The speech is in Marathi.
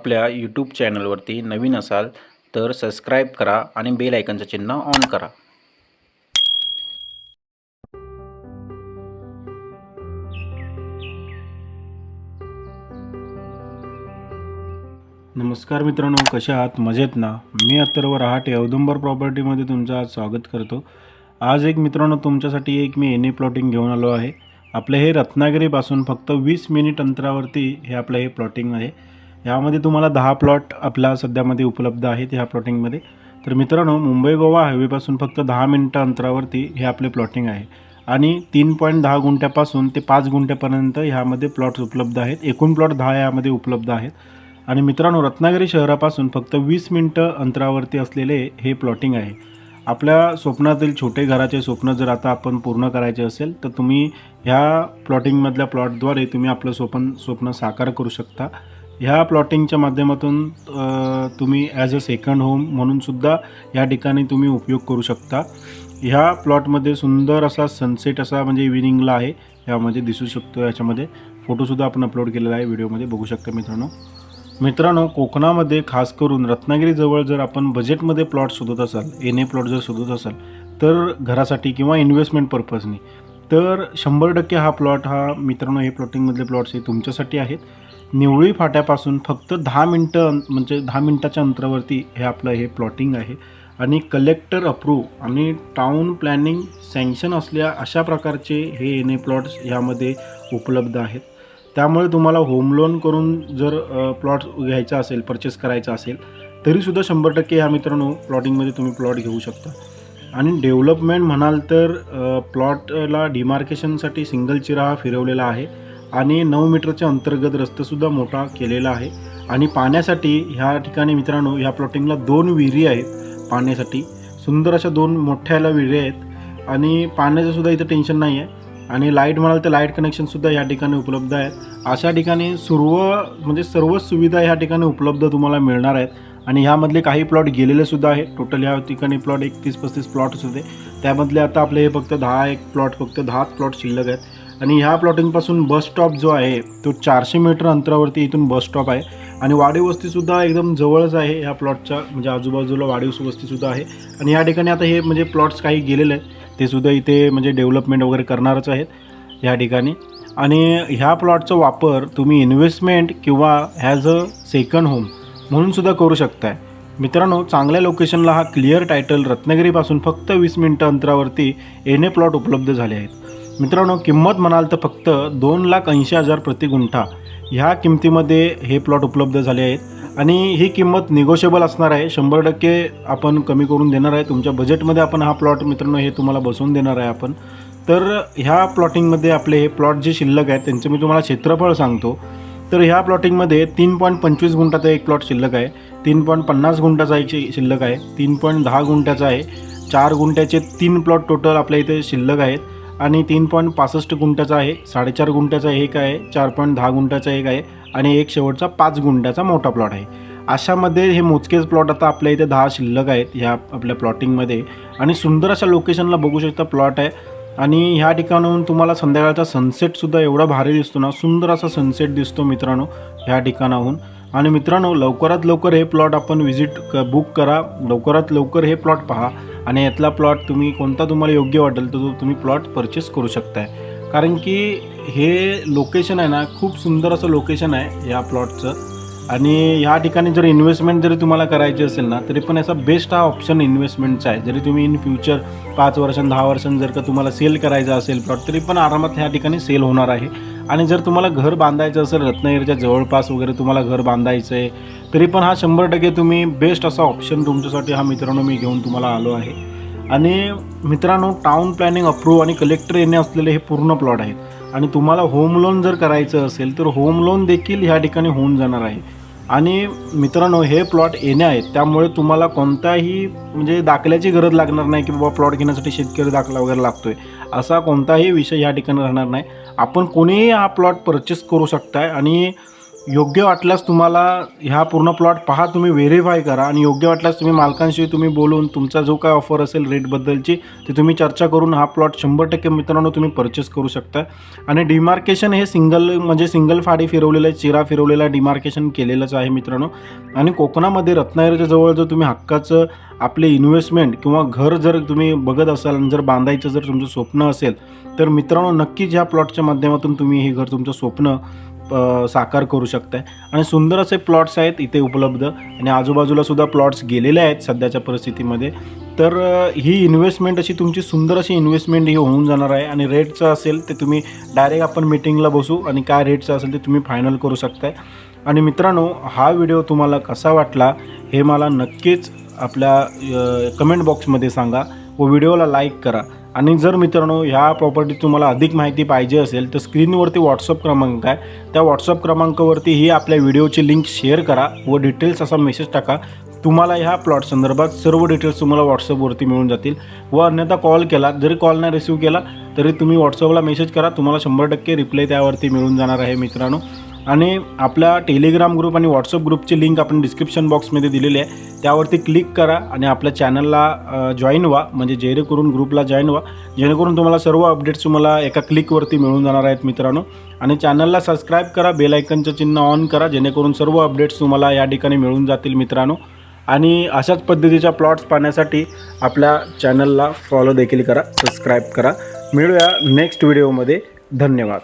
आपल्या यूट्यूब चॅनलवरती नवीन असाल तर सबस्क्राईब करा आणि बेल आयकनचं चिन्ह ऑन करा. नमस्कार मित्रांनो कशा आहात? मजेत ना? मी अत्तर्व रहाटे औदुंबर प्रॉपर्टीमध्ये तुमचं आज स्वागत करतो. आज एक मित्रांनो तुमच्यासाठी एक मी एनी प्लॉटिंग घेऊन आलो आहे. आपलं हे रत्नागिरीपासून फक्त वीस मिनिट अंतरावरती हे आपलं हे प्लॉटिंग आहे. यामध्ये तुम्हाला दहा प्लॉट आपल्या सध्यामध्ये उपलब्ध आहेत ह्या प्लॉटिंगमध्ये. तर मित्रांनो मुंबई गोवा हायवेपासून फक्त दहा मिनटं अंतरावरती हे आपले प्लॉटिंग आहे. आणि तीन पॉईंट दहा गुंठ्यापासून ते पाच गुंठ्यापर्यंत ह्यामध्ये प्लॉट्स उपलब्ध आहेत. एकूण प्लॉट दहा यामध्ये उपलब्ध आहेत. आणि मित्रांनो रत्नागिरी शहरापासून फक्त वीस मिनटं अंतरावरती असलेले हे प्लॉटिंग आहे. आपल्या स्वप्नातील छोटे घराचे स्वप्न जर आता आपण पूर्ण करायचे असेल तर तुम्ही ह्या प्लॉटिंगमधल्या प्लॉटद्वारे तुम्ही आपलं स्वप्न स्वप्न साकार करू शकता. ह्या प्लॉटिंगच्या माध्यमातून तुम्ही ॲज अ सेकंड होम म्हणूनसुद्धा या ठिकाणी तुम्ही उपयोग करू शकता. ह्या प्लॉटमध्ये सुंदर असा सनसेट असा म्हणजे इव्हिनिंगला आहे यामध्ये दिसू शकतो याच्यामध्ये. फोटोसुद्धा आपण अपलोड केलेला आहे व्हिडिओमध्ये बघू शकता मित्रांनो. मित्रांनो कोकणामध्ये खास करून रत्नागिरीजवळ जर आपण बजेटमध्ये प्लॉट शोधत असाल एन ए प्लॉट जर शोधत असाल तर घरासाठी किंवा इन्व्हेस्टमेंट पर्पजनी तर शंभर टक्के हा प्लॉट हा मित्रांनो हे प्लॉटिंगमधले प्लॉट्स हे तुमच्यासाठी आहेत. निवळी फाट्यापासून फक्त दहा मिनटं म्हणजे दहा मिनटाच्या अंतरावरती हे आपलं हे प्लॉटिंग आहे. आणि कलेक्टर अप्रूव्ह आणि टाऊन प्लॅनिंग सँक्शन असल्या अशा प्रकारचे हे एन ए प्लॉट्स ह्यामध्ये उपलब्ध आहेत. त्यामुळे तुम्हाला होम लोन करून जर प्लॉट घ्यायचा असेल परचेस करायचा असेल तरीसुद्धा शंभर टक्के ह्या मित्रांनो प्लॉटिंगमध्ये तुम्ही प्लॉट घेऊ शकता. आणि डेव्हलपमेंट म्हणाल तर प्लॉटला डिमार्केशनसाठी सिंगल चिरा हा फिरवलेला आहे. आणि नऊ मीटरच्या अंतर्गत रस्तासुद्धा मोठा केलेला आहे. आणि पाण्यासाठी ह्या ठिकाणी मित्रांनो ह्या प्लॉटिंगला दोन विहिरी आहेत पाण्यासाठी. सुंदर अशा दोन मोठ्याला विहिरी आहेत. आणि पाण्याचंसुद्धा इथं टेन्शन नाही आहे आणि लाइट म्हणाल तर लाइट कनेक्शनसुद्धा या ठिकाणी उपलब्ध आहेत. अशा ठिकाणी सर्व म्हणजे सर्वच सुविधा ह्या ठिकाणी उपलब्ध तुम्हाला मिळणार आहेत. आणि ह्यामधले काही प्लॉट गेलेलेसुद्धा आहे टोटल ह्या ठिकाणी प्लॉट एकतीस पस्तीस प्लॉट्स होते. त्यामधले आता आपले हे फक्त दहा एक प्लॉट फक्त दहाच प्लॉट शिल्लक आहेत. आणि ह्या प्लॉटिंगपासून बस स्टॉप जो आहे तो चारशे मीटर अंतरावरती इथून बस स्टॉप आहे. आणि वाढीव वस्तीसुद्धा एकदम जवळच आहे ह्या प्लॉटच्या म्हणजे आजूबाजूला वाढीव वस्तीसुद्धा आहे. आणि या ठिकाणी आता हे म्हणजे प्लॉट्स काही गेलेले आहेत. ते सुद्धा इथे म्हणजे डेव्हलपमेंट वगैरे करणारच आहेत ह्या ठिकाणी. आणि ह्या प्लॉटचा वापर तुम्ही इन्व्हेस्टमेंट किंवा ॲज अ सेकंड होम म्हणून सुद्धा करू शकताय. मित्रांनो चांगल्या लोकेशनला हा क्लिअर टायटल रत्नागिरीपासून फक्त वीस मिनटं अंतरावरती एन ए प्लॉट उपलब्ध झाले आहेत. मित्रांनो किंमत म्हणाल तर फक्त दोन लाख ऐंशी हजार प्रति गुंठा. ह्या किमतीमध्ये हे प्लॉट उपलब्ध झाले आहेत. आणि ही किंमत निगोशिएबल असणार आहे. शंभर टक्के आपण कमी करून देणार आहे. तुमच्या बजेटमध्ये आपण हा प्लॉट मित्रांनो हे तुम्हाला बसवून देणार आहे आपण. तर ह्या प्लॉटिंगमध्ये आपले हे प्लॉट जे शिल्लक आहेत त्यांचं मी तुम्हाला क्षेत्रफळ सांगतो. तर ह्या प्लॉटिंगमध्ये तीन पॉईंट पंचवीस गुंठाचा एक प्लॉट शिल्लक आहे. तीन पॉईंट पन्नास गुंठाचा एक शिल्लक आहे. तीन पॉईंट दहा गुंठ्याचा आहे. चार गुंठ्याचे तीन प्लॉट टोटल आपल्या इथे शिल्लक आहेत. आणि तीन पॉईंट पासष्ट गुंठ्याचा आहे साडेचार गुंठ्याचा एक आहे चार पॉईंट दहा गुंठ्याचा एक आहे आणि एक शेवटचा पाच गुंठ्याचा मोठा प्लॉट आहे. अशामध्ये हे मोजकेच प्लॉट आता आपल्या इथे दहा शिल्लक आहेत ह्या आपल्या प्लॉटिंगमध्ये आणि सुंदर अशा लोकेशनला बघू शकता प्लॉट आहे. आणि ह्या ठिकाणाहून तुम्हाला संध्याकाळचा सनसेटसुद्धा एवढा भारी दिसतो ना सुंदर असा सनसेट दिसतो मित्रांनो ह्या ठिकाणाहून. आणि मित्रांनो लवकरात लवकर हे प्लॉट आपण व्हिजिट क बुक करा. लवकरात लवकर हे प्लॉट पहा. आणि यातला प्लॉट तुम्ही कोणता तुम्हाला योग्य वाटेल तर तो तुम्ही प्लॉट परचेस करू शकताय. कारण की हे लोकेशन आहे ना खूप सुंदर असं लोकेशन आहे या प्लॉटचं आणि ह्या ठिकाणी जर इन्व्हेस्टमेंट जरी तुम्हाला करायची असेल ना तरी पण याचा बेस्ट हा ऑप्शन इन्व्हेस्टमेंटचा आहे. जरी तुम्ही इन फ्युचर पाच वर्षां दहा वर्षां जर का तुम्हाला सेल करायचं असेल प्लॉट तरी पण आरामात ह्या ठिकाणी सेल होणार आहे. आणि जर तुम्हाला घर बांधायचं असेल रत्नागिरीच्या जवळपास वगैरे तुम्हाला घर बांधायचं आहे तरी पण हा शंभर टक्के तुम्ही बेस्ट असा ऑप्शन तुमच्यासाठी हा मित्रांनो मी घेऊन तुम्हाला आलो आहे. आणि मित्रांनो टाउन प्लॅनिंग अप्रूव्ह आणि कलेक्टर येणे असलेले हे पूर्ण प्लॉट आहेत. आणि तुम्हाला होम लोन जर करायचं असेल तर होम लोन देखील ह्या ठिकाणी होऊन जाणार आहे. आणि मित्रांनो हे प्लॉट येणे आहेत त्यामुळे तुम्हाला कोणताही म्हणजे दाखल्याची गरज लागणार नाही की बाबा प्लॉट घेण्यासाठी शेतकरी दाखला वगैरे लागतो आहे असा कोणताही विषय या ठिकाणी राहणार नाही. आपण कोणीही हा प्लॉट परचेस करू शकताय आणि योग्य वाटल्यास तुम्हाला ह्या पूर्ण प्लॉट पहा तुम्ही व्हेरीफाय करा आणि योग्य वाटल्यास तुम्ही मालकांशी तुम्ही बोलून तुमचा जो काय ऑफर असेल रेटबद्दलची ते तुम्ही चर्चा करून हा प्लॉट शंभर टक्के मित्रांनो तुम्ही परचेस करू शकता आणि डिमार्केशन हे सिंगल म्हणजे सिंगल फाडी फिरवलेलं आहे चिरा फिरवलेला डिमार्केशन केलेलंच आहे मित्रांनो. आणि कोकणामध्ये रत्नागिरीच्या जवळ जर तुम्ही हक्काचं आपले इन्व्हेस्टमेंट किंवा घर जर तुम्ही बघत असाल आणि जर बांधायचं जर तुमचं स्वप्न असेल तर मित्रांनो नक्कीच ह्या प्लॉटच्या माध्यमातून तुम्ही हे घर तुमचं स्वप्न साकार करू शकताय. आणि सुंदर असे प्लॉट्स आहेत इथे उपलब्ध. आणि आजूबाजूला सुद्धा प्लॉट्स गेलेले आहेत सध्याच्या परिस्थितीमध्ये. तर ही इन्व्हेस्टमेंट अशी तुमची सुंदर अशी इन्व्हेस्टमेंट ही होऊन जाणार आहे. आणि रेटचं असेल ते तुम्ही डायरेक्ट आपण मीटिंगला बसू. आणि काय रेटचं असेल ते तुम्ही फायनल करू शकताय. आणि मित्रांनो हा व्हिडिओ तुम्हाला कसा वाटला हे मला नक्कीच आपल्या कमेंट बॉक्समध्ये सांगा. व व्हिडिओला लाईक करा. आणि जर मित्रांनो ह्या प्रॉपर्टी तुम्हाला अधिक माहिती पाहिजे असेल तर स्क्रीनवरती व्हॉट्सअप क्रमांक आहे. त्या व्हॉट्सअप क्रमांकावरती ही आपल्या व्हिडिओची लिंक शेअर करा व डिटेल्स असा मेसेज टाका. तुम्हाला ह्या प्लॉट संदर्भात सर्व डिटेल्स तुम्हाला व्हॉट्सअपवरती मिळून जातील. व अन्यथा कॉल केला जरी कॉल नाही रिसीव्ह केला तरी तुम्ही व्हॉट्सअपला मेसेज करा. तुम्हाला शंभर टक्के रिप्लाय त्यावरती मिळून जाणार आहे मित्रांनो. आणि आपल्या टेलिग्राम ग्रुप आणि व्हॉट्सअप ग्रुपची लिंक आपण डिस्क्रिप्शन बॉक्समध्ये दिलेली आहे. त्यावरती क्लिक करा आणि आपल्या चॅनलला जॉईन व्हा. म्हणजे जेणेकरून ग्रुपला जॉईन व्हा. जेणेकरून तुम्हाला सर्व अपडेट्स तुम्हाला एका क्लिकवरती मिळून जाणार आहेत मित्रांनो. आणि चॅनलला सबस्क्राईब करा. बेल आयकनचं चिन्ह ऑन करा. जेणेकरून सर्व अपडेट्स तुम्हाला या ठिकाणी मिळून जातील मित्रांनो. आणि अशाच पद्धतीच्या प्लॉट्स पाहण्यासाठी आपल्या चॅनलला फॉलो देखील करा. सबस्क्राईब करा. मिळूया नेक्स्ट व्हिडिओमध्ये धन्यवाद.